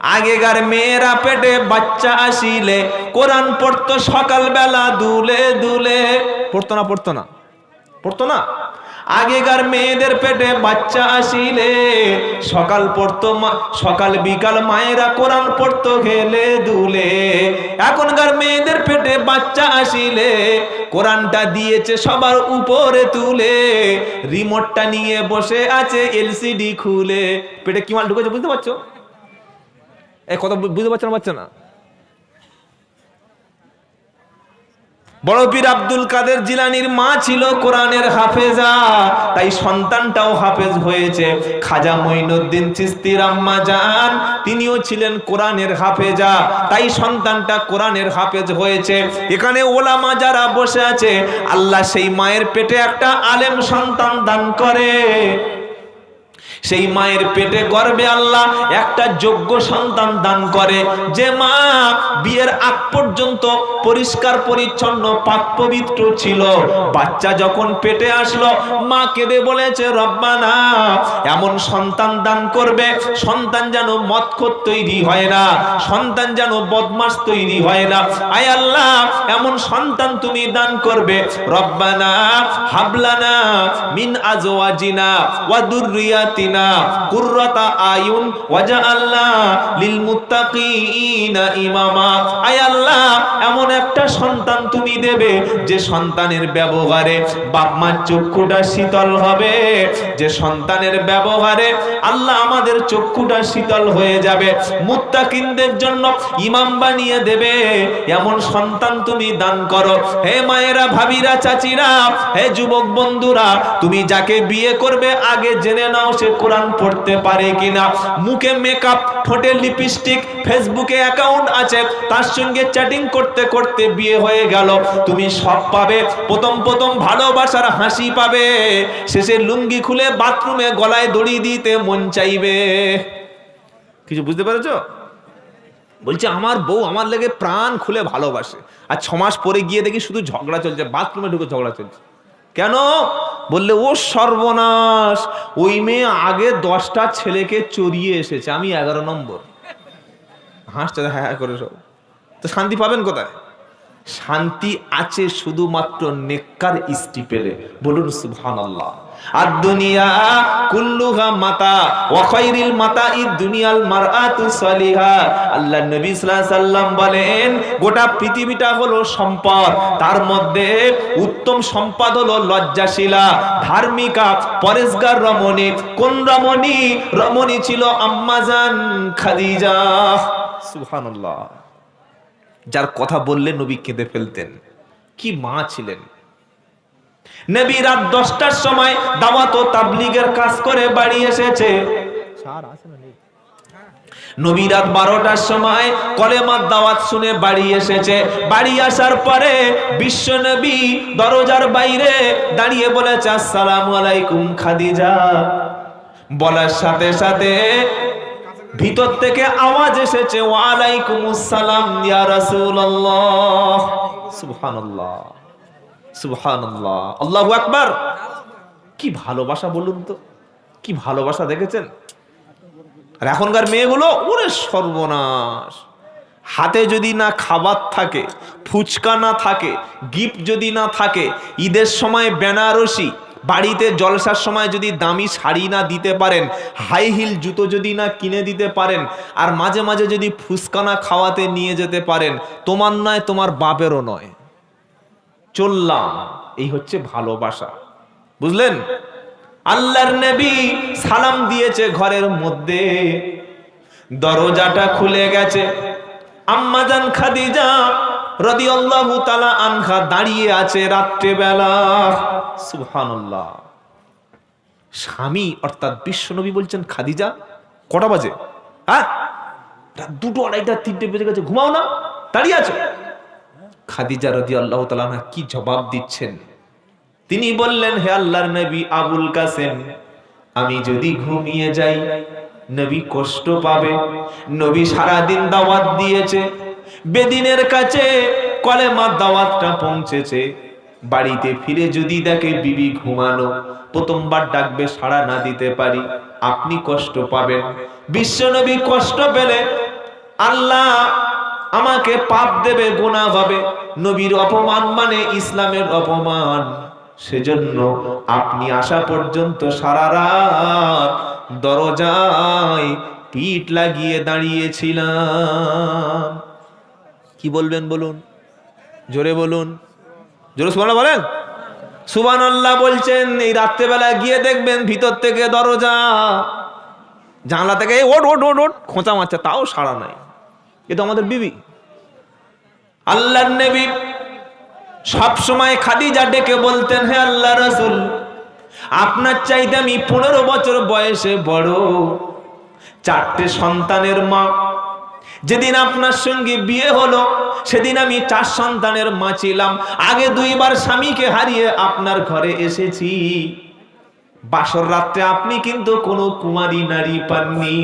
আগেকার মেয়েরা পেটে বাচ্চা আসিলে, কোরআন পড়তো সকালবেলা দুলে দুলে। পড়তো না পড়তো না? পড়তো না? আগেকার মেয়েদের পেটে বাচ্চা আসিলে, সকাল পড়তো সকাল বিকাল মায়েরা কোরআন পড়তো খেলে দুলে। এখনকার মেয়েদের পেটে বাচ্চা আসিলে, কোরআনটা দিয়েছে সবার উপরে তুলে। রিমোটটা নিয়ে বসে আছে এলসিডি খুলে। পেটে কি মাল ঢুকেছে বুঝতে পারছ? এই কথা বুঝতে পারছ না পারছ না? বড় পীর আব্দুল কাদের জিলানির মা ছিল কোরআনের হাফেজা, তাই সন্তানটাও হাফেজ হয়েছে। খাজা মঈনুদ্দিন চিস্তির আম্মা জান তিনিও ছিলেন কোরআনের হাফেজা, তাই সন্তানটা কোরআনের হাফেজ হয়েছে। এখানে ওলামা যারা বসে আছে, আল্লাহ সেই মায়ের পেটে একটা আলেম সন্তান দান করে। সেই মায়ের পেটে গর্বে আল্লাহ একটা যোগ্য সন্তান দান করে। যে মা বিয়ের আগ পর্যন্ত পরিষ্কার, পরিচ্ছন্ন, পাক পবিত্র ছিল। বাচ্চা যখন পেটে আসলো, মা কেঁদে বলেছে, রব্বানা, এমন সন্তান দান করবে, সন্তান যেন মদখোর তৈরি হয় না, সন্তান যেন বদমাস তৈরি হয় না। আয় আল্লাহ, এমন সন্তান তুমি দান করবে। রব্বানা হাবলানা মিন আজওয়াজিনা ওয়া শীতল হবে। যে সন্তানের ব্যবহারে আল্লাহ আমাদের চক্ষুটা শীতল হয়ে যাবে। মুত্তাকিনদের জন্য ইমাম বানিয়ে দেবে। এমন সন্তান তুমি দান করো। হে মায়েরা, ভাবিরা, চাচিরা, হে যুবক বন্ধুরা, তুমি যাকে বিয়ে করবে আগে জেনে নাও সে কোরআন পড়তে পারে কিনা? মুখে মেকআপ ঠোঁটে লিপস্টিক ফেসবুকে অ্যাকাউন্ট আছে, তার সঙ্গে চ্যাটিং করতে করতে বিয়ে হয়ে গেল। তুমি সব পাবে, প্রথম প্রথম ভালোবাসার হাসি পাবে। শেষে লুঙ্গি খুলে বাথরুমে গলায় দড়ি দিতে মন চাইবে। কিছু বুঝতে পেরেছ? বলছে, আমার বউ আমার লেগে প্রাণ খুলে ভালোবাসে। আর ছমাস পরে গিয়ে দেখি শুধু ঝগড়া চলছে বাথরুমে ঢুকে ঝগড়া চলছে। কেন? বললে, ও সর্বনাশ, ওই মেয়ে আগে দশটা ছেলেকে চড়িয়ে এসেছে, আমি এগারো নম্বর। হাসতে হ্যাঁ হ্যাঁ করে সব। তো শান্তি পাবেন কোথায়? শান্তি আছে শুধুমাত্র নেককার স্টিপেলে। পেলে বলুন, সুবহানাল্লাহ। আর দুনিয়া কুল্লুহা মাতা ওয়া খায়রিল মাতাই দুনিয়াল মারআতু আল্লাহ নবী সাল্লাল্লাহু আলাইহি বলেন, গোটা পৃথিবীটা হলো সম্পদ। তার মধ্যে উত্তম সম্পদ হলো লজ্জাশীলা, ধার্মিকা পরেশগার রমণী। কোন রমণী? রমণী ছিল আম্মাজান খাদিজা। সুবহানাল্লাহ। যার কথা বললে নবী কেঁদে ফেলতেন। কি মা ছিলেন? নবী রাত দশটার সময় দাওয়াত ও তাবলিগের কাজ করে বাড়ি এসেছে। নবী রাত বারোটার সময় কলেমার দাওয়াত শুনে বাড়ি এসেছে। বাড়ি আসার পরে বিশ্ব নবী দরজার বাইরে দাঁড়িয়ে বলেছে আসসালামু আলাইকুম খাদিজা। বলার সাথে সাথে ভিতর থেকে আওয়াজ এসেছে ওয়ালাইকুম আসসালাম ইয়া রাসূলুল্লাহ। সুবহানাল্লাহ। সুবহানাল্লাহ। আল্লাহু আকবার। কি ভালোবাসা বলুন তো। কি ভালোবাসা দেখেছেন? আর এখনকার মেয়েগুলো, ওরে সর্বনাশ। হাতে যদি না খাবার থাকে, ফুচকা না থাকে, গিফট যদি না থাকে, ঈদের সময় বেনারসি, বাড়িতে জলসার সময় যদি দামি শাড়ি না দিতে পারেন, হাই হিল জুতো যদি না কিনে দিতে পারেন, আর মাঝে মাঝে যদি ফুচকা না খাওয়াতে নিয়ে যেতে পারেন, তোমার নয়, তোমার বাপেরও নয়। চললাম। এই হচ্ছে ভালোবাসা। বুঝলেন? আল্লাহর নবী সালাম দিয়েছে ঘরের মধ্যে। দরজাটা খুলে গেছে। আম্মাজান খাদিজা রাদিয়াল্লাহু তাআলা আনহা দাঁড়িয়ে আছে রাত্রে বেলা সুবহানাল্লাহ। স্বামী, অর্থাৎ বিশ্বনবী বলছেন, খাদিজা, কটা বাজে? হ্যাঁ? দুটো আড়াইটা, তিনটে বেজে গেছে। ঘুমাও না। দাঁড়িয়ে আছো? খাদিজা রদি আল্লাহ তালা কি জবাব দিচ্ছেন? তিনি বললেন, হে আল্লাহর নবী আবুল কাসেম, আমি যদি ঘুমিয়ে যাই, নবী কষ্ট পাবে, নবী সারাদিন দাওয়াত দিয়েছে, বেদিনের কাছে কলেমার দাওয়াতটা পৌঁছেছে, বাড়িতে ফিরে যদি দেখে বিবি ঘুমানো, প্রথমবার ডাকবে সাড়া না দিতে পারি, আপনি কষ্ট পাবেন। বিশ্বনবী কষ্ট পেলে আল্লাহ আমাকে পাপ দেবে, গুনাহ হবে। নবীর অপমান মানে ইসলামের অপমান। সেজন্য আপনি আসা পর্যন্ত সারা রাত দরজায় পিঠ লাগিয়ে দাঁড়িয়েছিলাম। কি বলবেন বলুন? জোরে বলুন। জোরে সুবান বলেন। সুবান আল্লাহ বলছেন, এই রাত্রেবেলা গিয়ে দেখবেন ভিতর থেকে দরজা, জানলা থেকে "এই ওট ওট ওট ওট, খোঁচা মারছে, তাও সাড়া নাই। এ তো আমাদের বিবি। আল্লাহর নবী সব সময় খাদিজা ডেকে বলতেন, হে আল্লাহ রাসূল, আপনার চাইতে আমি পনেরো বছর বয়সে বড়। চারটে সন্তানের মা। যেদিন আপনার সঙ্গে বিয়ে হলো, সেদিন আমি চার সন্তানের মা ছিলাম। আগে দুইবার স্বামীকে হারিয়ে আপনার ঘরে এসেছি। বাসর রাত্রে আপনি কিন্তু কোনো কুমারী নারী পাননি।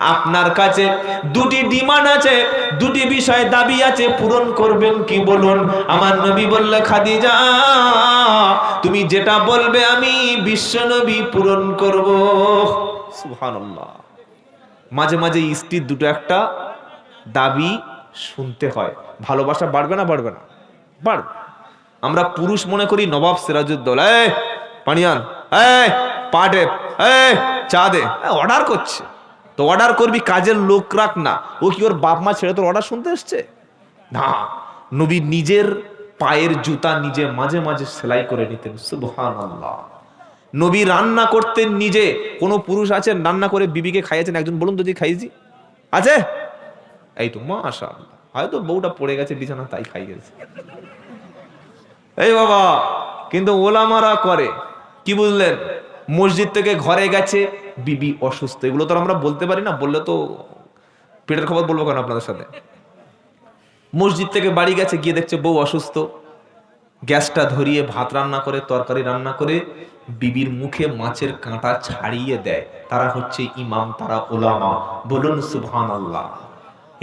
আপনার কাছে দুটি ডিমান্ড আছে দুটি বিষয় দাবি আছে পূরণ করবেন কি বলুন? আমার নবী বললে খাদিজা তুমি যেটা বলবে আমি বিশ্ব নবী পূরণ করব। সুবহানাল্লাহ। মাঝে মাঝে স্ত্রীর দুটো একটা দাবি শুনতে হয়। ভালোবাসা বাড়বে না বাড়বে না? বাড়বে। আমরা পুরুষ মনে করি নবাব সিরাজউদ্দৌলা এই পানিয়ান এই পাটে এই চা দে। অর্ডার করছে। তো অর্ডার করবি, কাজের লোক রাখ না। ও কি ওর বাপ মা ছেড়ে তোর অর্ডার শুনতে এসছে? না। নবী নিজের পায়ের জুতা নিজে মাঝে মাঝে সেলাই করে নিতেন, সুবহানাল্লাহ। নবী রান্না করতেন নিজে। কোনো পুরুষ আছেন রান্না করে বিবিকে খাইয়েছেন, একজন বলুন তো যে খাইয়েছি। আছে? এই তো মাশা হয়তো বউটা পড়ে গেছে, বিছানা তাই খাইয়েছে এই বাবা, কিন্তু ওলামারা করে। কি বুঝলেন? মসজিদ থেকে ঘরে গেছে, বিবি অসুস্থ। এগুলো তো আমরা বলতে পারি না, বললে তো পেটের খবর বলব কেন আপনাদের সাথে? মসজিদ থেকে বাড়ি গেছে, গিয়ে দেখছে বউ অসুস্থ। গ্যাসটা ধরিয়ে ভাত রান্না করে, তরকারি রান্না করে, বিবির মুখে মাছের কাঁটা ছাড়িয়ে দেয়। তারা হচ্ছে ইমাম, তারা ওলামা। বলুন সুবহান আল্লাহ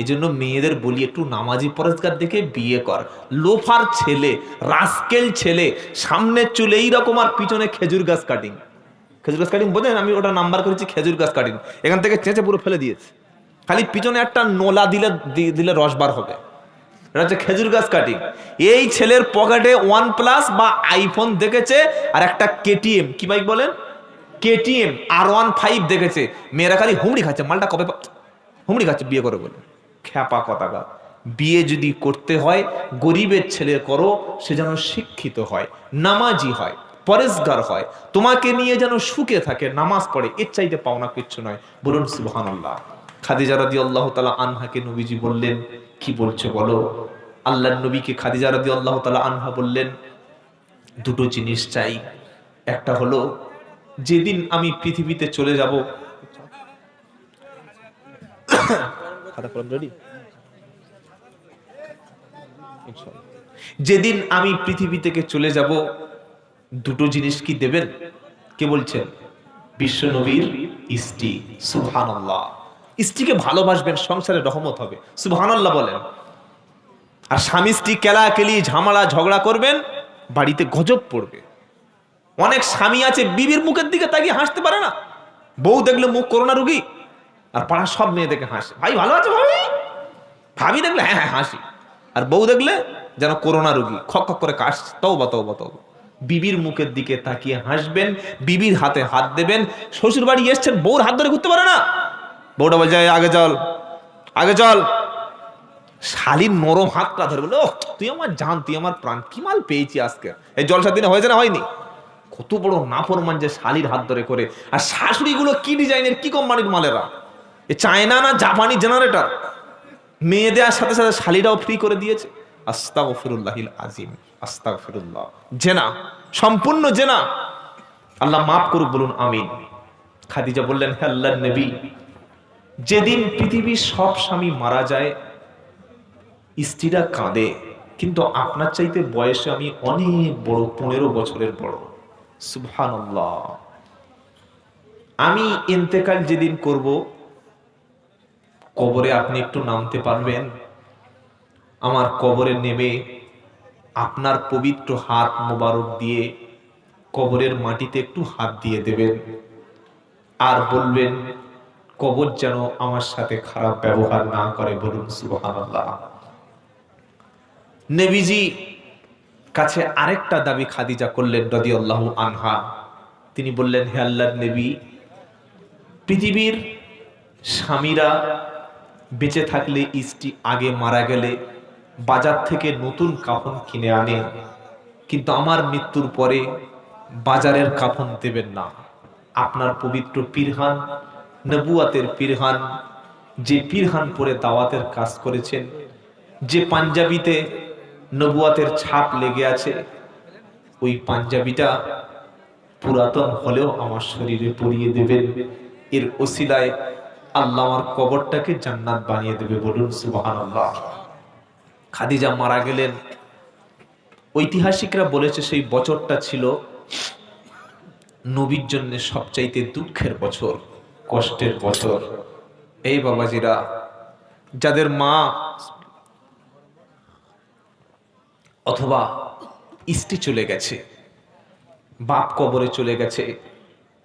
এই জন্য মেয়েদের বলি, একটু নামাজি পরেজগার দেখে বিয়ে কর। লোফার ছেলে, রাস্কেল ছেলে সামনে চুলে এইরকম আর পিছনে খেজুর গাছ কাটিং খেজুর গাছ কাটিং। বোঝেন আমি ওটা নাম্বার করেছি, খেজুর গাছ কাটিং। এখান থেকে চেঁচে পুরো ফেলে দিয়েছে। খালি পিছনে একটা নোলা দিলে দিলে রস বার হবে। এটা হচ্ছে খেজুর গাছ কাটিং। এই ছেলের পকেটে ওয়ান প্লাস বা আইফোন দেখেছে, আর একটা কেটিএম কি বাইক বলেন? কেটিএম আর ওয়ান ফাইভ দেখেছে। মেয়েরা খালি হুমড়ি খাচ্ছে, মালটা কবে হুমড়ি খাচ্ছে, বিয়ে করে বলে। খ্যাপা কথা গা বিয়ে যদি করতে হয়, গরিবের ছেলে করো, সে যেন শিক্ষিত হয়, নামাজি হয়। পরেশগার হয়। তোমাকে নিয়ে যেন সুখে থাকে, নামাজ পড়ে, এর চাইতে পাওনা কিচ্ছু নয়। বলুন, সুবহানাল্লাহ। খাদিজা রাদিয়াল্লাহু তাআলা আনহাকে নবীজি বললেন, কি বলছো বলো? আল্লাহর নবীকে খাদিজা রাদিয়াল্লাহু তাআলা আনহা বললেন, দুটো জিনিস চাই। একটা হলো, যেদিন আমি পৃথিবীতে চলে যাব যেদিন আমি পৃথিবী থেকে চলে যাব দুটো জিনিস কি দেবেন? কে বলছেন? বিশ্ব নবীর স্ত্রী। সুবহানাল্লাহ। স্ত্রীকে ভালোবাসবেন, সংসারে রহমত হবে। সুবহানাল্লাহ বলেন। আর স্বামী স্ত্রী কেলাকেলি, ঝামেলা, ঝগড়া করবেন, বাড়িতে গজব পড়বে। অনেক স্বামী আছে, বিবির মুখের দিকে তাকিয়ে হাসতে পারে না। বউ দেখলে মুখ করোনা রুগী, আর পাড়ার সব মেয়ে দেখে হাসে। ভাই, ভালো আছে ভাবি? ভাবি দেখলে হ্যাঁ হ্যাঁ হাসি। আর বউ দেখলে যেন করোনা রুগী, খক খক করে কাশ তৌবা তৌবা তৌবা বিবির মুখের দিকে তাকিয়ে হাসবেন বিবির হাতে হাত দেবেন শ্বশুর বাড়ি এসছেন বউর হাত ধরে ঘুরতে পারে না। বউটা বলছে আগে চল আগে চল। শালির নরম হাতটা ধরে বলে "ওহ, তুই আমার জান তুই আমার প্রাণ কি মাল পেয়েছি আজকে? এই জলসার দিনে হয়েছে না হয়নি? কত বড় নাফরমান যে শালির হাত ধরে করে। আর শাশুড়িগুলো কি ডিজাইনের কি কোম্পানির মালেরা? এ চায়না না জাপানি জেনারেটর? মেয়ে দেওয়ার সাথে সাথে শালিরাও ফ্রি করে দিয়েছে। আজিম জেনা, সম্পূর্ণ জেনা। আল্লাহ মাফ করুক, বলুন আমিন। খাদিজা বললেন আল্লাহ নবী, যেদিন পৃথিবীর সব স্বামী মারা যায়, স্ত্রীরা কাঁদে, কিন্তু আপনার চাইতে বয়সে আমি অনেক বড়, পনেরো বছরের বড়। সুবহানাল্লাহ। আমি ইন্তেকাল যেদিন করব, কবরে আপনি একটু নামতে পারবেন। আমার কবরে নেমে আপনার পবিত্র হাত মোবারক দিয়ে কবরের মাটিতে একটু হাত দিয়ে দেবেন আর বলবেন, কবর যেন আমার সাথে খারাপ ব্যবহার না করে বলুন নবীজি কাছে আরেকটা দাবি খাদিজা করলেন রদি আল্লাহ আনহা। তিনি বললেন, হে আল্লাহর নবী, পৃথিবীর স্বামীরা বেঁচে থাকলে, স্ত্রী আগে মারা গেলে বাজার থেকে নতুন কাফন কিনে আনে, কিন্তু আমার মৃত্যুর পরে বাজারের কাফন দেবেন না। আপনার পবিত্র পীরহান, নবুয়াতের পীরহান, যে পীরহান পরে দাওয়াতের কাজ করেছেন, যে পাঞ্জাবিতে নবুয়াতের ছাপ লেগে আছে, ওই পাঞ্জাবিটা পুরাতন হলেও আমার শরীরে পরিয়ে দেবেন। এর ওসিলায় আল্লাহ আমার কবরটাকে জান্নাত বানিয়ে দেবে বলুন সুবহানাল্লাহ। খাদিজা মারা গেলেন। ঐতিহাসিকরা বলেছে সেই বছরটা ছিল নবীর জন্য সবচাইতে দুঃখের বছর, কষ্টের বছর। এই বাবাজিরা, যাদের মা অথবা স্ত্রী চলে গেছে, বাপ কবরে চলে গেছে,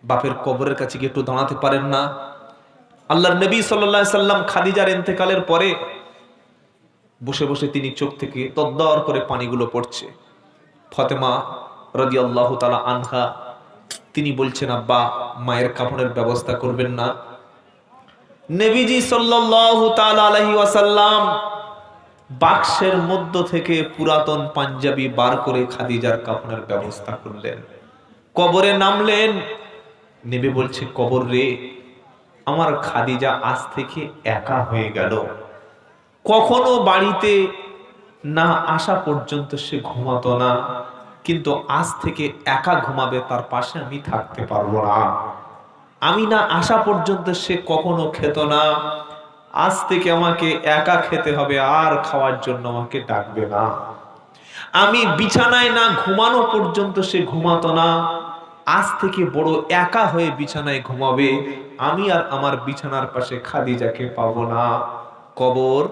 বাপের কবরের কাছে গিয়ে একটু দাঁড়াতে পারেন না। আল্লাহর নবী সাল্লাহ সাল্লাম খাদিজার এন্তেকালের পরে বসে বসে তিনি চোখ থেকে তদ্দর করে পানিগুলো পড়ছে। ফতেমা রদি আল্লাহ তালা আনহা তিনি বলছেন, আব্বা, মায়ের কাপড়ের ব্যবস্থা করবেন না। নবীজি সাল্লাল্লাহু আলাইহি ওয়াসাল্লাম বাক্সের মধ্য থেকে পুরাতন পাঞ্জাবি বার করে খাদিজার কাপড়ের ব্যবস্থা করলেন। কবরে নামলেন। নেবে বলছে, কবর রে, আমার খাদিজা আজ থেকে একা হয়ে গেল। কখনো বাড়িতে না আসা পর্যন্ত সে ঘুমাতো না, কিন্তু আজ থেকে একা ঘুমাবে, তার পাশে আমি থাকতে পারব না। আমি না আসা পর্যন্ত সে কখনো খেত না। আজ থেকে আমাকে একা খেতে হবে, আর খাওয়ার জন্য আমাকে ডাকবে না। আমি বিছানায় না ঘুমানো পর্যন্ত সে ঘুমাতো না। আজ থেকে বড় একা হয়ে বিছানায় ঘুমাবে, আমি আর আমার বিছানার পাশে খাদিজাকে পাবো না। কবর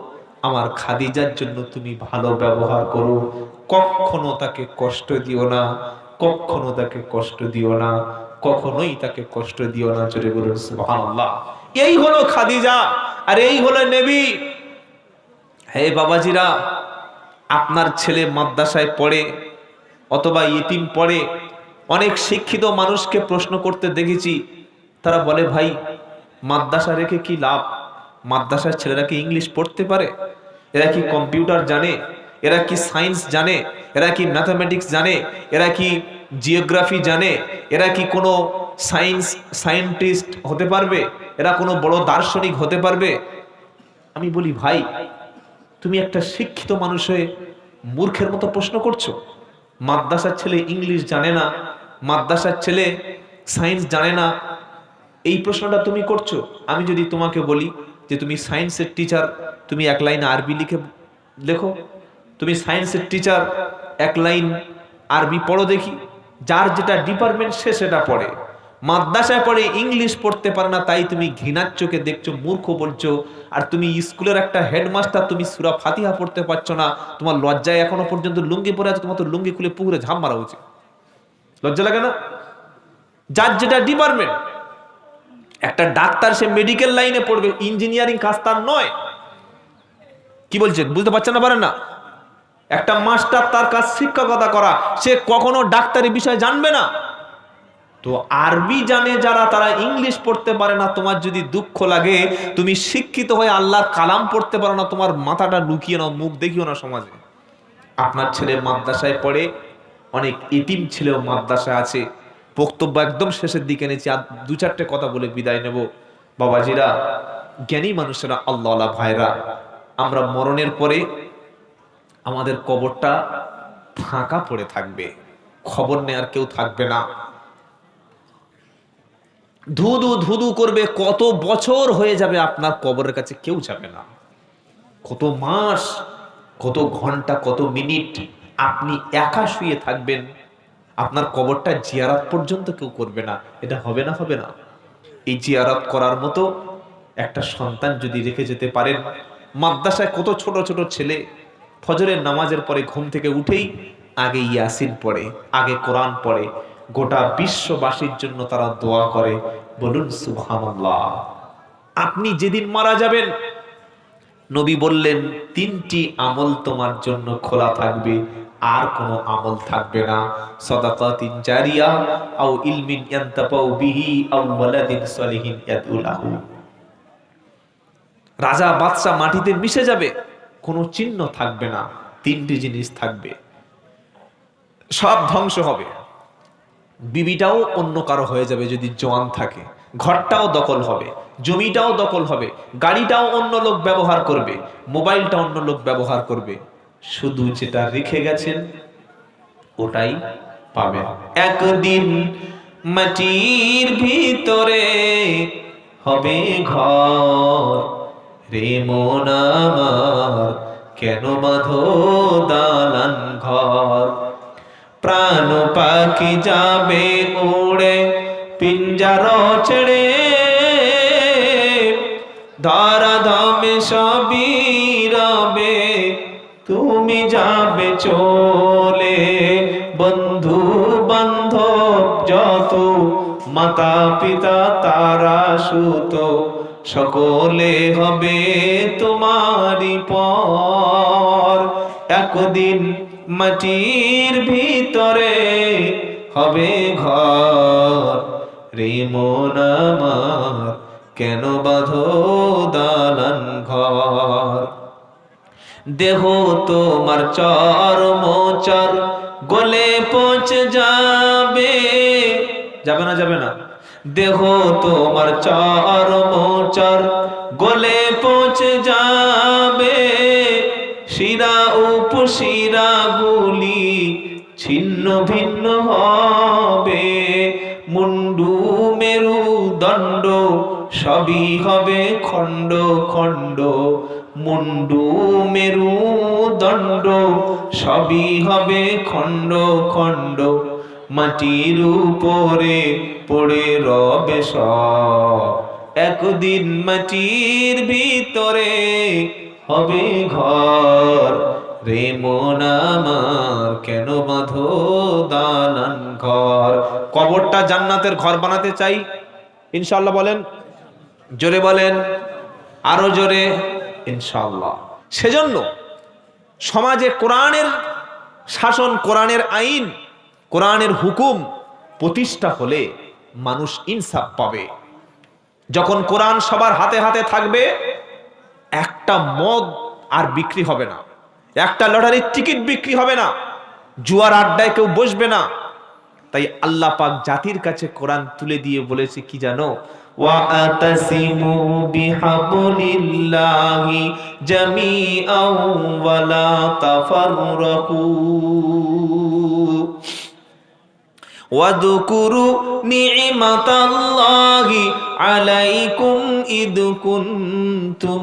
আমার খাদিজার জন্য তুমি ভালো ব্যবহার করো। কখনো তাকে কষ্ট দিও না, কখনো তাকে কষ্ট দিও না, কখনোই তাকে কষ্ট দিও না, জোরে বলুন, সুবহানাল্লাহ। এই হলো খাদিজা, আর এই হলো নবী। হে বাবাজিরা, আপনার ছেলে মাদ্রাসায় পড়ে, অথবা ইতিম পড়ে, অনেক শিক্ষিত মানুষকে প্রশ্ন করতে দেখেছি, তারা বলে, ভাই, মাদ্রাসা রেখে কি লাভ? মাদ্রাসার ছেলেরা কি ইংলিশ পড়তে পারে? এরা কি কম্পিউটার জানে? এরা কি সায়েন্স জানে? এরা কি ম্যাথামেটিক্স জানে? এরা কি জিওগ্রাফি জানে? এরা কি কোনো সায়েন্স সায়েন্টিস্ট হতে পারবে? এরা কোনো বড় দার্শনিক হতে পারবে? আমি বলি, ভাই, তুমি একটা শিক্ষিত মানুষ হয়ে মূর্খের মতো প্রশ্ন করছ। মাদ্রাসার ছেলে ইংলিশ জানে না, মাদ্রাসার ছেলে সায়েন্স জানে না। এই প্রশ্নটা তুমি করছ। আমি যদি তোমাকে বলি যে তুমি সায়েন্সের টিচার তুমি এক লাইন আরবি লিখে লেখো। তুমি সায়েন্সের টিচার এক লাইন আরবি পড়ো দেখি। যার যেটা ডিপার্টমেন্ট সে সেটা পড়ে। মাদ্রাসায় পড়ে ইংলিশ পড়তে পারে না, তাই তুমি ঘৃণার চোখে দেখছ, মূর্খ বলছো। আর তুমি স্কুলের একটা হেডমাস্টার তুমি সুরা ফাতিহা পড়তে পারছ না। তোমার লজ্জায় এখনও পর্যন্ত লুঙ্গি পরে আছে, তোমার তো লুঙ্গি খুলে পুকুরে ঝাঁপ মারা উচিত। লজ্জা লাগে না? যার যেটা ডিপার্টমেন্ট একটা ডাক্তার সে মেডিকেল লাইনে পড়বে ইঞ্জিনিয়ারিং কাজ তার নয়। কি বলছেন বুঝতে পারছেন না পারেন না? একটা মাস্টার তার কাজ শিক্ষকতা করা, সে কখনো ডাক্তারি বিষয় জানবে না। তো আরবি জানে যারা, তারা ইংলিশ পড়তে পারে না, তোমার যদি দুঃখ লাগে, তুমি শিক্ষিত হয়ে আল্লাহর কালাম পড়তে পারো না, তোমার মাথাটা লুকিয়ে নাও, মুখ দেখিও না সমাজে। আপনার ছেলে মাদ্রাসায় পড়ে, অনেক ইতিম ছেলেও মাদ্রাসায় আছে। বক্তব্য একদম শেষের দিকে এনেছি। আর দু চারটে কথা বলে বিদায় নেব। বাবাজিরা, জ্ঞানী মানুষেরা আল্লাহ ভাইরা, আমরা মরণের পরে আমাদের কবরটা ফাঁকা পড়ে থাকবে। খবর নেয়ার কেউ থাকবে না। ধুধু ধুধু করবে, কত বছর হয়ে যাবে আপনার কবরের কাছে কেউ যাবে না। কত মাস, কত ঘণ্টা, কত মিনিট আপনি একা শুয়ে থাকবেন। আপনার কবরটা জিয়ারাত পর্যন্ত কেউ করবে না। এটা হবে না হবে না। এই জিয়ারাত করার মতো একটা সন্তান যদি রেখে যেতে পারেন, মাদ্রাসায় কত ছোট ছোট ছেলে ফজরের নামাজের পরে ঘুম থেকে উঠেই আগে ইয়াসিন পড়ে, আগে কোরআন পড়ে, গোটা বিশ্ববাসীর জন্য তারা দোয়া করে, বলুন সুবহানাল্লাহ। আপনি যেদিন মারা যাবেন, নবী বললেন, তিনটি আমল তোমার জন্য খোলা থাকবে। আর কোনো আমল থাকবে না। সাদাকাতিন জারিয়া আও ইলমিন ইয়ান্তাফাউ বিহি আও ওয়ালাদিন সলিহিন ইয়াদউলাহু রাজা বাদশা মাটিতে মিশে যাবে, কোনো চিহ্ন থাকবে না, তিনটি জিনিস থাকবে। সব ধ্বংস হবে। বিবিটাও অন্য কারও হয়ে যাবে যদি জোয়ান থাকে। ঘরটাও দখল হবে, জমিটাও দখল হবে, গাড়িটাও অন্য লোক ব্যবহার করবে, মোবাইলটা অন্য লোক ব্যবহার করবে। শুধু যেটা রেখে গেছেন, ওটাই পাবেন। একদিন মাটির ভিতরে হবে ঘর, রে মন আমার, কেন বাঁধো দালান ঘর? প্রাণ পাখি যাবে উড়ে, পিঞ্জার ছেড়ে ধরা ধমে সবই তুমি যাবে চলে। বন্ধু বান্ধব যত মাতা পিতা তারা সুত, সকলে হবে তোমারই পর। একদিন মাটির ভিতরে হবে ঘর, রে মন আমার, কেন বাঁধো দালান ঘর? দেহ তোমার চরম চর। গলে পৌঁছে যাবে। যাবে না যাবে না। দেহ তোমার চরম চর। গলে পৌঁছে যাবে। শিরা উপশিরা গুলি ছিন্ন ভিন্ন হবে। মুন্ডু মেরু দণ্ড সবই হবে খণ্ড খণ্ড। মুন্ডু, মেরু, দণ্ড, সবই হবে খণ্ড খণ্ড। মাটির উপরে পড়ে রবে সব। একদিন মাটির ভিতরে হবে ঘর। রে মন আমার কেন বাঁধো দানান ঘর? কবরটা জান্নাতের ঘর বানাতে চাই ইনশাল্লাহ বলেন? জোরে বলেন? আরও জোরে? ইনশাল্লাহ সেজন্য সমাজে কোরআনের শাসন, কোরআনের আইন, কোরআনের হুকুম প্রতিষ্ঠা হলে মানুষ ইনসাফ পাবে। যখন কোরআন সবার হাতে হাতে থাকবে, একটা মদ আর বিক্রি হবে না। একটা লটারির টিকিট বিক্রি হবে না। জুয়ার আড্ডায় কেউ বসবে না। তাই আল্লাহ পাক জাতির কাছে কোরআন তুলে দিয়ে বলেছে কি জানো? وَأَتَسِمُوا بِحَبْلِ اللَّهِ جَمِيعًا وَلَا تَفَرَّقُوا. ওয়াদুকুরু নিমাতাল্লাহি আলাইকুম ইদ কুনতুম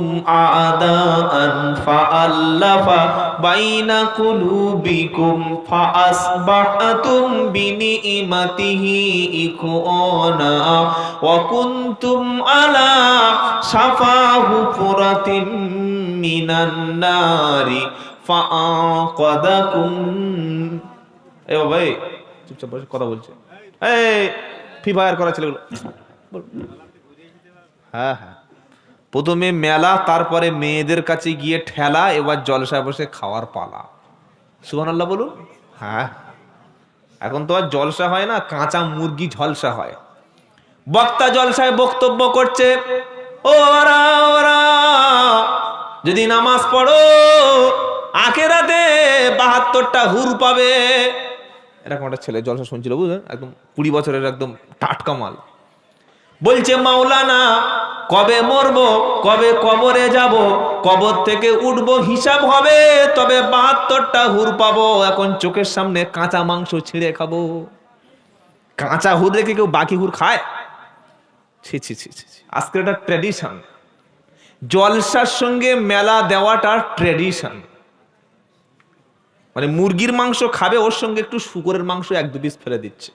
আদাআন ফাআল্লাফা বাইনা কুলুবিকুম ফাআসবাহতুম বিনিমাতিহি ইখওয়ানা ওয়া কুনতুম আলা শাফা হুফরাতিন মিনান নারি ফাআকাদাকুম এ ভাই চুপচাপ বসে কথা বলছে। এই ফ্রি ফায়ার করা ছেলেগুলো। হ্যাঁ হ্যাঁ। প্রথমে মেলা, তারপরে মেয়েদের কাছে গিয়ে ঠেলা, এবার জলসায় বসে খাওয়ার পালা। সুহান আল্লাহ বলুন। হ্যাঁ। এখন তো আর জলসা হয় না, কাঁচা মুরগি ঝলসা হয়। বক্তা জলসায় বক্তব্য করছে, ওরা ওরা, যদি নামাজ পড়ো, আখেরাতে বাহাত্তরটা হুর পাবে। এরকম একটা ছেলে জলসা শুনছিল, বুঝলেন? একদম কুড়ি বছরের একদম টাটকা মাল বলছে, মাওলানা, কবে মরবো? কবে কবরে যাব? কবর থেকে উঠবো, হিসাব হবে, তবে বাহাত্তরটা হুর পাবো। এখন চোখের সামনে কাঁচা মাংস ছিঁড়ে খাব। কাঁচা হুর রেখে কেউ বাকি হুর খায়? ছি ছি ছি ছি ছি। আজকে এটা ট্র্যাডিশন জলসার সঙ্গে মেলা দেওয়াটা ট্র্যাডিশন মানে মুরগির মাংস খাবে, ওর সঙ্গে একটু শুকরের মাংস এক দু পিস ফেলে দিচ্ছে।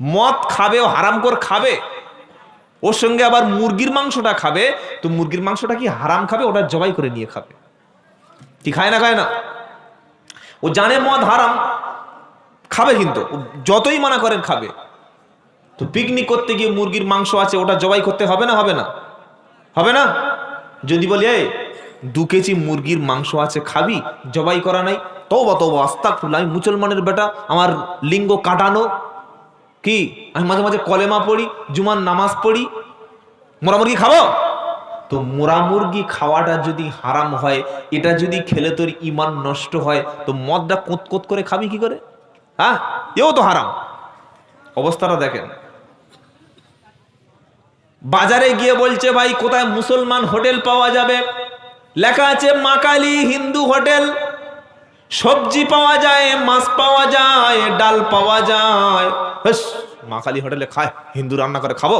মদ খাবে, ও হারাম করে খাবে, ওর সঙ্গে আবার মুরগির মাংসটা খাবে, তো মুরগির মাংসটা কি হারাম খাবে, ওটা জবাই করে নিয়ে খাবে। কি খায় না খায় না? ও জানে মদ হারাম, খাবে কিন্তু যতই মানা করেন খাবে। তো পিকনিক করতে গিয়ে মুরগির মাংস আছে, ওটা জবাই করতে হবে না হবে না? হবে না? যদি বলি, এই, দু কেজি মুরগির মাংস আছে, খাবি? জবাই করা নাই? তবা তবা আস্তাক আমি মুসলমানের বেটা, আমার লিঙ্গ কাটানো। কি? আমি মাঝে মাঝে কলেমা পড়ি, জুমার নামাজ পড়ি। মোরা মুরগি খাব? তো মোরা মুরগি খাওয়াটা যদি হারাম হয়, এটা যদি খেলে তোর ইমান নষ্ট হয়, তো মদটা কোত কোত করে খাবি কি করে? হ্যাঁ? এও তো হারাম। অবস্থাটা দেখেন। বাজারে গিয়ে বলছে, ভাই, কোথায় মুসলমান হোটেল পাওয়া যাবে? লেখা আছে, মাকালি হিন্দু হোটেল। সবজি পাওয়া যায়, মাছ পাওয়া যায়, ডাল পাওয়া যায়। মা কালী হোটেলে খায়, হিন্দু রান্না করে খাব?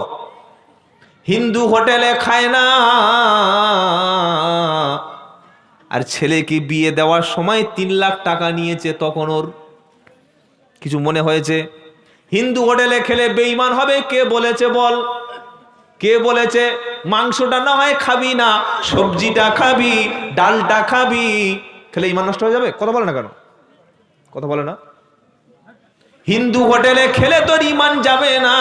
হিন্দু হোটেলে খায় না। আর ছেলেকে বিয়ে দেওয়ার সময় তিন লাখ টাকা নিয়েছে তখন ওর। কিছু মনে হয়েছে? হিন্দু হোটেলে খেলে বেইমান হবে, কে বলেছে বল? কে বলেছে, মাংসটা না হয় খাবি না, সবজিটা খাবি, ডালটা খাবি। খেলে ইমান নষ্ট হয়ে যাবে? কথা বলে না কেন? কথা বলে না। হিন্দু হোটেলে খেলে তোর ইমান যাবে না,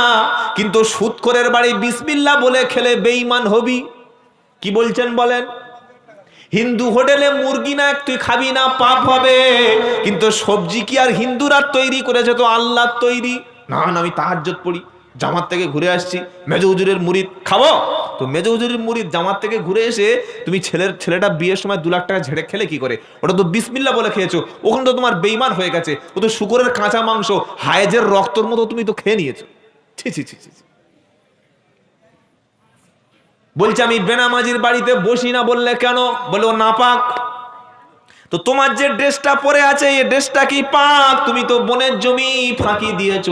কিন্তু সুৎকরের বাড়ি বিসমিল্লা বলে খেলে বেঈমান হবি। কি বলছেন বলেন? হিন্দু হোটেলে মুরগি না, তুই খাবি না, পাপ হবে। কিন্তু সবজি কি আর হিন্দুরা তৈরি করেছে তো আল্লাহ তৈরি? না না, আমি তাহাজ্জত পড়ি, জামাত থেকে ঘুরে আসছি, মেজ হুজুরের মুরিদ খাব? তো মেজ হুজুরের মুরিদ জামাত থেকে ঘুরে এসে তুমি ছেলের, ছেলেটা বিয়ের সময় দু লাখ টাকা ঝেড়ে খেলে কি করে? ওটা তো বিসমিল্লা বলে খেয়েছো। ওখানে তো তোমার বেইমান হয়ে গেছে। ও তো শুকরের কাঁচা মাংস, হায়েজের রক্তর মতো তুমি তো খেয়ে নিয়েছো। ছি ছি ছি ছি। বলছে, আমি বেনামাজির বাড়িতে বসি না বললে কেন? বলে, ও নাপাক। তো তোমার যে ড্রেসটা পরে আছে, এই ড্রেসটা কি পাক? তুমি তো বনের জমি ফাঁকি দিয়েছ।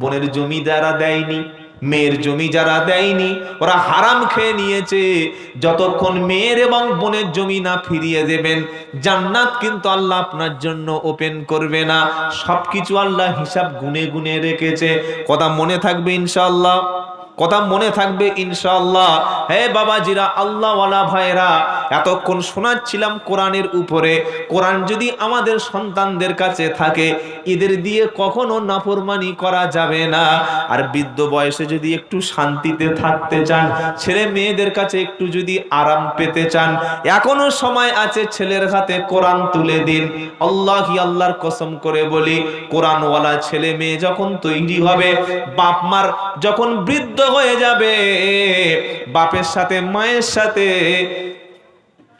বনের জমি যারা দেয়নি। মেয়ের জমি যারা দেয়নি, ওরা হারাম খেয়ে নিয়েছে। যতক্ষণ মেয়ের এবং বোনের জমি না ফিরিয়ে দেবেন, জান্নাত কিন্তু আল্লাহ আপনার জন্য ওপেন করবে না। সবকিছু আল্লাহ হিসাব গুনে গুনে রেখেছে। কথা মনে থাকবে ইনশাআল্লাহ। কথা মনে থাকবে ইনশাআল্লাহ। হে বাবাজিরা, আল্লাহওয়ালা ভাইরা এতক্ষণ শোনাচ্ছিলাম কোরআনের উপরে। কোরআন যদি আমাদের সন্তানদের কাছে থাকে, এদের দিয়ে কখনো নাফরমানি করা যাবে না। আর বৃদ্ধ বয়সে যদি একটু শান্তিতে থাকতে চান, ছেলে মেয়েদের কাছে একটু যদি আরাম পেতে চান, এখনও সময় আছে ছেলের হাতে কোরআন তুলে দিন। আল্লাহ আল্লাহর কসম করে বলি, কোরআনওয়ালা ছেলে মেয়ে যখন তৈরি হবে, বাপ মার যখন বৃদ্ধ হয়ে যাবে। বাপের সাথে, মায়ের সাথে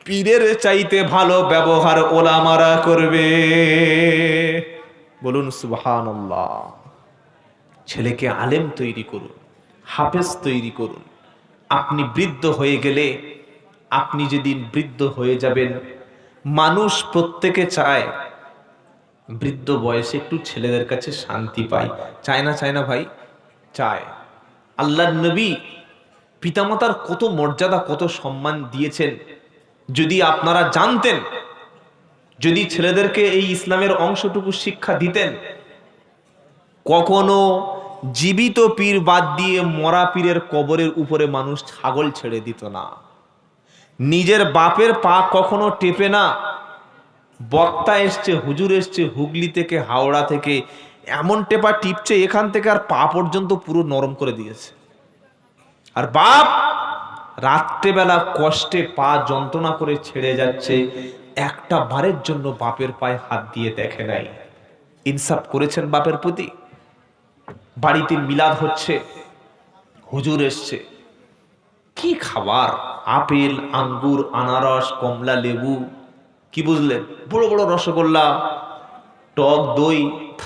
পীরের চাইতে ভালো ব্যবহার ওলামারা করবে। বলুন, সুবহানাল্লাহ। ছেলেকে আলেম তৈরি করুন, হাফেজ তৈরি করুন। আপনি বৃদ্ধ হয়ে গেলে, আপনি যেদিন বৃদ্ধ হয়ে যাবেন, মানুষ প্রত্যেকে চায়, বৃদ্ধ বয়সে একটু ছেলেদের কাছে শান্তি পায়। চায় না চায় না ভাই? চায়। আল্লাহ নবী পিতামাতার কত মর্যাদা, কত সম্মান দিয়েছেন। যদি আপনারা জানতেন, যদি ছেলেদেরকে এই ইসলামের অংশটুকু শিক্ষা দিতেন, কখনো জীবিত পীর বাদ দিয়ে মরা পীরের কবরের উপরে মানুষ ছাগল ছেড়ে দিত না। নিজের বাপের পা কখনো টেপে না। বক্তা এসছে, হুজুর এসছে, হুগলি থেকে, হাওড়া থেকে এমন টেপা টিপছে এখান থেকে আর পা পর্যন্ত পুরো নরম করে দিয়েছে। আর বাপ, রাত্রেবেলা কষ্টে পা যন্ত্রণা করে ছেড়ে যাচ্ছে, একটা বারের জন্য বাপের পায়ে হাত দিয়ে দেখে নাই। ইনসাফ করেছেন বাপের প্রতি? বাড়িতে মিলাদ হচ্ছে, হুজুর এসছে। কি খাবার? আপেল, আঙ্গুর, আনারস, কমলা, লেবু, কি বুঝলেন? বড় বড় রসগোল্লা, টক দই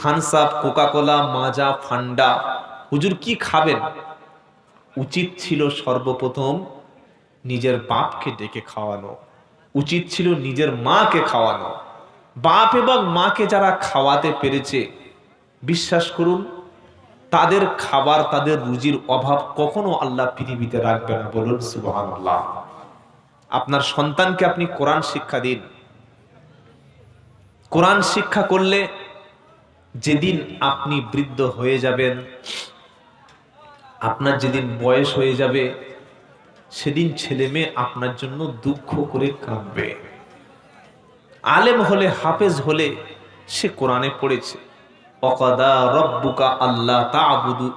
থানস আপ কোকা কোলা মাজা, ফান্ডা। হুজুর, কি খাবেন? উচিত ছিল সর্বপ্রথম নিজের বাপকে ডেকে খাওয়ানো। উচিত ছিল নিজের মাকে খাওয়ানো। বাপ এবং মাকে যারা খাওয়াতে পেরেছে, বিশ্বাস করুন, তাদের খাবার, তাদের রুজির অভাব কখনো আল্লাহ পৃথিবীতে রাখবে না বলুন সুবহানাল্লাহ। আপনার সন্তানকে আপনি কোরআন শিক্ষা দিন। কোরআন শিক্ষা করলে যেদিন আপনি বৃদ্ধ হয়ে যাবেন, আপনার যেদিন বয়স হয়ে যাবে, সেদিন ছেলে মেয়ে আপনার জন্য দুঃখ করে কাঁদবে। আলেম হলে, হাফেজ হলে সে কোরআনে পড়েছে, অকাদা আল্লাহ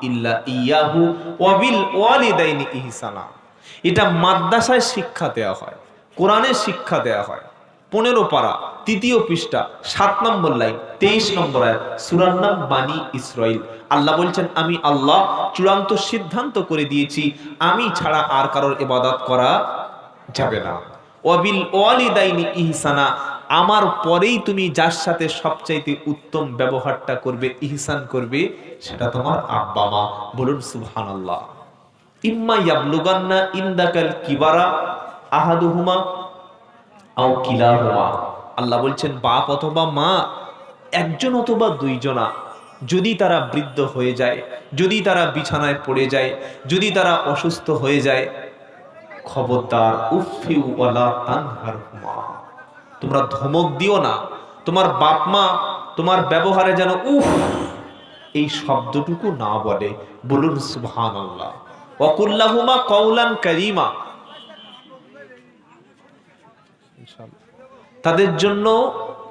ইল্লা ইয়াহু এটা মাদ্রাসায় শিক্ষা দেওয়া হয় কোরআনের শিক্ষা দেওয়া হয়। পনেরো পারা, তৃতীয় পৃষ্ঠা, সাত নম্বর লাইন, তেইশ নম্বর আয়াত, সুরার নাম বানি ইসরাইল। আল্লাহ বলছেন, আমি আল্লাহ চূড়ান্ত সিদ্ধান্ত করে দিয়েছি, আমি ছাড়া আর কারোর ইবাদত করা যাবে না। ওয়াবিল ওয়ালিদাইনি ইহসানা, আমার পরেই তুমি যার সাথে সবচাইতে উত্তম ব্যবহারটা করবে, ইহসান করবে, সেটা তোমার আব্বা মা। বলুন, সুবহানাল্লাহ। ইম্মা ইয়াবলুগান্না ইন্দাকাল কিবারা আহাদুহুমা আও কিলাহুমা আল্লাহ বলছেন, বাপ অথবা মা, একজন অথবা দুইজনা, যদি তারা বৃদ্ধ হয়ে যায়, যদি তারা বিছানায় পড়ে যায়, যদি তারা অসুস্থ হয়ে যায়, খবরদার উফি ওয়ালা তানহারহুমা তোমরা ধমক দিও না, তোমার বাপ মা, তোমার ব্যবহারে যেন উফ, এই শব্দটুকু না বলে। বলুন, সুবহানাল্লাহ। ওয়াকুল্লাহুমা কওলান কারীমা। তাদের জন্য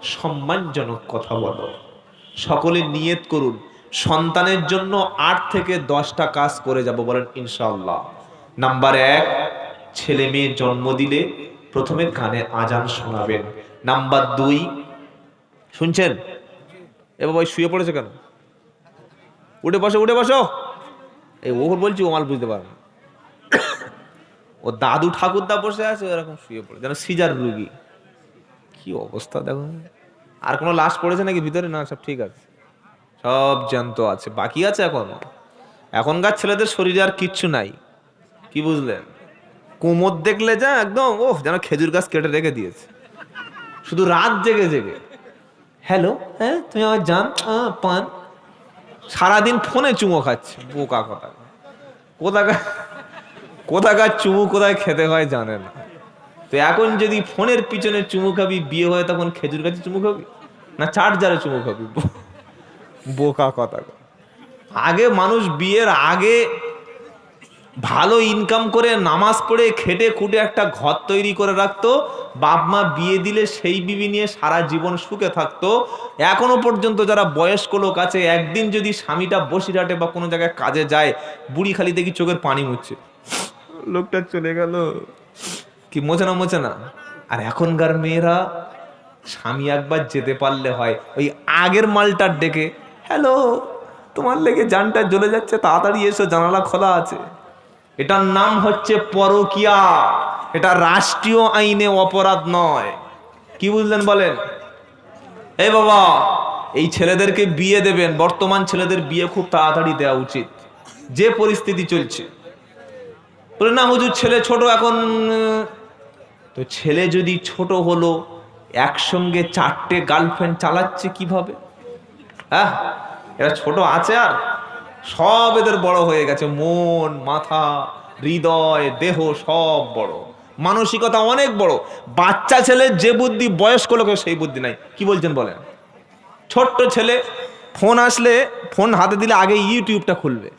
সম্মানজনক কথা বলো। সকলে নিয়ত করুন, সন্তানের জন্য আট থেকে দশটা কাজ করে যাব বলেন ইনশাল্লাহ নাম্বার এক, ছেলে মেয়ে জন্ম দিলে প্রথমে কানে আজান শোনাবেন। নাম্বার দুই, শুনছেন? এ বাবা শুয়ে পড়েছে কেন? উঠে বসো উঠে বসো। এই ওর বলছি, ও মাল বুঝতে পারে না। ও দাদু ঠাকুরদা বসে আছে এরকম শুয়ে পড়ে, যেন সিজার রুগী। কি অবস্থা দেখো। আর কোনো লাশ পড়েছে নাকি ভিতরে? না, সব ঠিক আছে। সব জ্যান্ত আছে। বাকি আছে এখন? এখনকার ছেলেদের শরীরে আর কিচ্ছু নাই। কি বুঝলেন? কোমর দেখলে যা একদম ও যেন খেজুর গাছ কেটে রেখে দিয়েছে। শুধু রাত জেগে জেগে। হ্যালো হ্যাঁ তুমি আমার জান পান। সারাদিন ফোনে চুমো খাচ্ছে, বোকা কথা। কোথাকার কোথাকার চুমু কোথায় খেতে হয় জানে না। তো এখন যদি ফোনের পিছনে চুমু খাবি, বিয়ে হয় তখন খেজুর গাছে চুমু খাবি? না চার্জারে চুমু খাবি? বোকা কথা। আগে মানুষ বিয়ের আগে ভালো ইনকাম করে নামাজ পড়ে খেটে খুঁটে একটা ঘর তৈরি করে রাখতো, বাপ মা বিয়ে দিলে সেই বিবি নিয়ে সারা জীবন সুখে থাকতো। এখনও পর্যন্ত যারা বয়স্ক লোক আছে, একদিন যদি স্বামীটা বসিরহাটে বা কোনো জায়গায় কাজে যায়, বুড়ি খালি দেখি চোখের পানি মুচ্ছে লোকটা চলে গেল। কি মোছে না মোছে না? আর এখনকার মেয়েরা স্বামী একবার যেতে পারলে হয়। ওই আগের মালটার ডেকে, হ্যালো, তোমার লেগে জানটা জ্বলে যাচ্ছে, তাড়াতাড়ি এসো, জানালা খোলা আছে। এটার নাম হচ্ছে পরকিয়া। এটা রাষ্ট্রীয় আইনে অপরাধ নয়। কি বুঝলেন বলেন? এই বাবা, এই ছেলেদেরকে বিয়ে দেবেন, বর্তমান ছেলেদের বিয়ে খুব তাড়াতাড়ি দেওয়া উচিত। যে পরিস্থিতি চলছে। বলে, না, হুজুর, ছেলে ছোট, এখন তো ছেলে যদি ছোট হলো, একসঙ্গে চারটে গার্লফ্রেন্ড চালাচ্ছে কীভাবে? হ্যাঁ এরা ছোট আছে আর? সব এদের বড় হয়ে গেছে। মন, মাথা, হৃদয়, দেহ সব বড়। মানসিকতা অনেক বড়। বাচ্চা ছেলের যে বুদ্ধি বয়স্ক লোকের সেই বুদ্ধি নাই। কি বলছেন বলেন? ছোট্ট ছেলে ফোন আসলে ফোন হাতে দিলে আগে ইউটিউবটা খুলবে।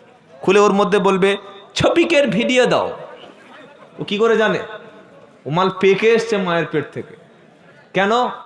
খুলে ওর মধ্যে বলবে ছপিকের ভিডিও দাও। ও কি করে জানে? ও মাল পেকে এসছে মায়ের পেট থেকে। কেন?